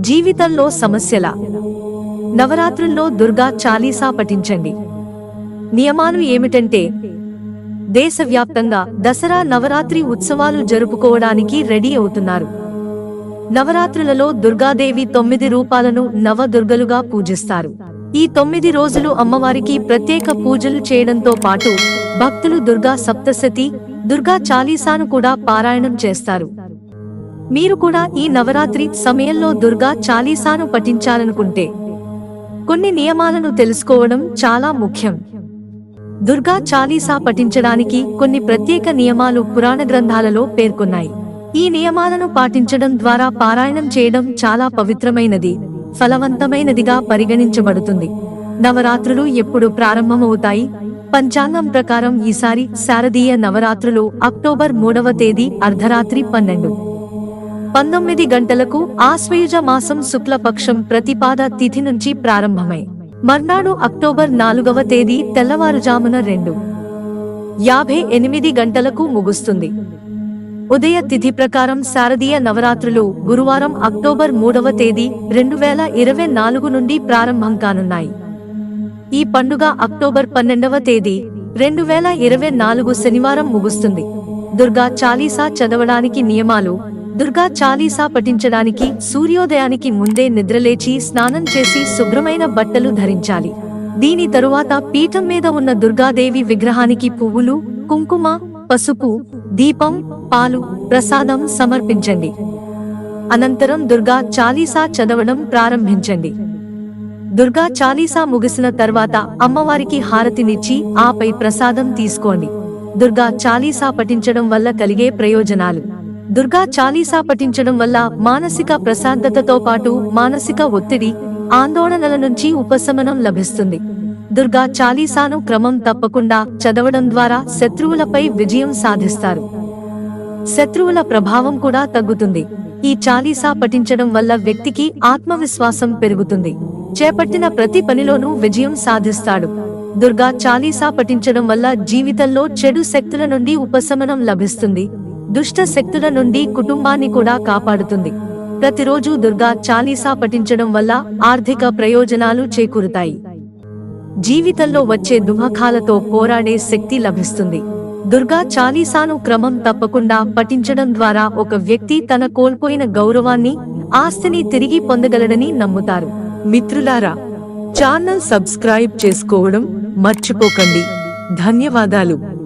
జీవితంలో సమస్యల. నవరాత్రుల్లో దుర్గా చాలీసా పఠించండి. నియమాలు ఏమిటంటే దేశవ్యాప్తంగా దసరా నవరాత్రి ఉత్సవాలు జరుపుకోవడానికి రెడీ అవుతున్నారు. నవరాత్రులలో దుర్గాదేవి తొమ్మిది రూపాలను నవదుర్గలుగా పూజిస్తారు. ఈ తొమ్మిది రోజులు అమ్మవారికి ప్రత్యేక పూజలు చేయడంతో పాటు భక్తులు దుర్గా సప్తశతి దుర్గా చాలీసాను కూడా పారాయణం చేస్తారు. మీరు కూడా ఈ నవరాత్రి సమయంలో దుర్గా చాలీసాను పఠించాలనుకుంటే కొన్ని నియమాలను తెలుసుకోవడం చాలా ముఖ్యం. దుర్గా చాలీసా పఠించడానికి కొన్ని ప్రత్యేక నియమాలు పురాణ గ్రంథాలలో పేర్కొన్నాయి. ఈ నియమాలను పాటించడం ద్వారా పారాయణం చేయడం చాలా పవిత్రమైనది ఫలవంతమైనదిగా పరిగణించబడుతుంది. నవరాత్రులు ఎప్పుడు ప్రారంభమవుతాయి? పంచాంగం ప్రకారం ఈసారి శారదీయ నవరాత్రులు అక్టోబర్ మూడవ తేదీ అర్ధరాత్రి పన్నెండు. పంతొమ్మిది గంటలకు ఆశ్వయుజ మాసం శుక్లపక్షం ప్రతిపాద తిథి నుంచి ప్రారంభమై మర్నాడు అక్టోబర్ నాలుగవ తేదీ తెల్లవారుజామున రెండు. యాభై ఎనిమిది గంటలకు ముగుస్తుంది. ఉదయ తిథి ప్రకారం శారదీయ నవరాత్రులు గురువారం అక్టోబర్ మూడవ తేదీ రెండు వేల ఇరవై నాలుగు నుండి ప్రారంభం కానున్నాయి. ఈ పండుగ అక్టోబర్ పన్నెండవ తేదీ రెండు వేల ఇరవై నాలుగు శనివారం ముగుస్తుంది. దుర్గా చాలీసా చదవడానికి నియమాలు దుర్గా చాలీసా పఠించడానికి సూర్యోదయానికి ముందే నిద్రలేచి స్నానం చేసి శుభ్రమైన బట్టలు ధరించాలి. దీని తరువాత పీఠం మీద ఉన్న దుర్గాదేవి విగ్రహానికి పువ్వులు కుంకుమ పసుపు దీపం పాలు ప్రసాదం సమర్పించండి. అనంతరం దుర్గా చాలీసా చదవడం ప్రారంభించండి. దుర్గా చాలీసా ముగిసిన తర్వాత అమ్మవారికి హారతినిచ్చి ఆపై ప్రసాదం తీసుకోండి. దుర్గా చాలీసా పఠించడం వల్ల కలిగే ప్రయోజనాలు. దుర్గా చాలీసా పఠించడం వల్ల మానసిక ప్రశాంతతతో పాటు మానసిక ఒత్తిడి ఆందోళనల నుంచి ఉపశమనం లభిస్తుంది. దుర్గా చాలీసాను క్రమం తప్పకుండా చదవడం ద్వారా శత్రువులపై విజయం సాధిస్తారు. శత్రువుల ప్రభావం కూడా తగ్గుతుంది. ఈ చాలీసా పఠించడం వల్ల వ్యక్తికి ఆత్మవిశ్వాసం పెరుగుతుంది. చేపట్టిన ప్రతి పనిలోనూ విజయం సాధిస్తాడు. దుర్గా చాలీసా పఠించడం వల్ల జీవితంలో చెడు శక్తుల నుండి ఉపశమనం లభిస్తుంది. దుష్ట శక్తుల నుండి కుటుంబాన్ని కూడా కాపాడుతుంది. ప్రతిరోజు దుర్గా చాలీసా పఠించడం వల్ల ఆర్థిక ప్రయోజనాలు చేకూరుతాయి. జీవితంలో వచ్చే దుమఖాలతో పోరాడే శక్తి లభిస్తుంది. దుర్గా చాలీసాను క్రమం తప్పకుండా పఠించడం ద్వారా ఒక వ్యక్తి తన కోల్పోయిన గౌరవాన్ని ఆస్తిని తిరిగి పొందగలడని నమ్ముతారు. మిత్రులారా ఛానల్ సబ్స్క్రైబ్ చేసుకోవడం మర్చిపోకండి. ధన్యవాదాలు.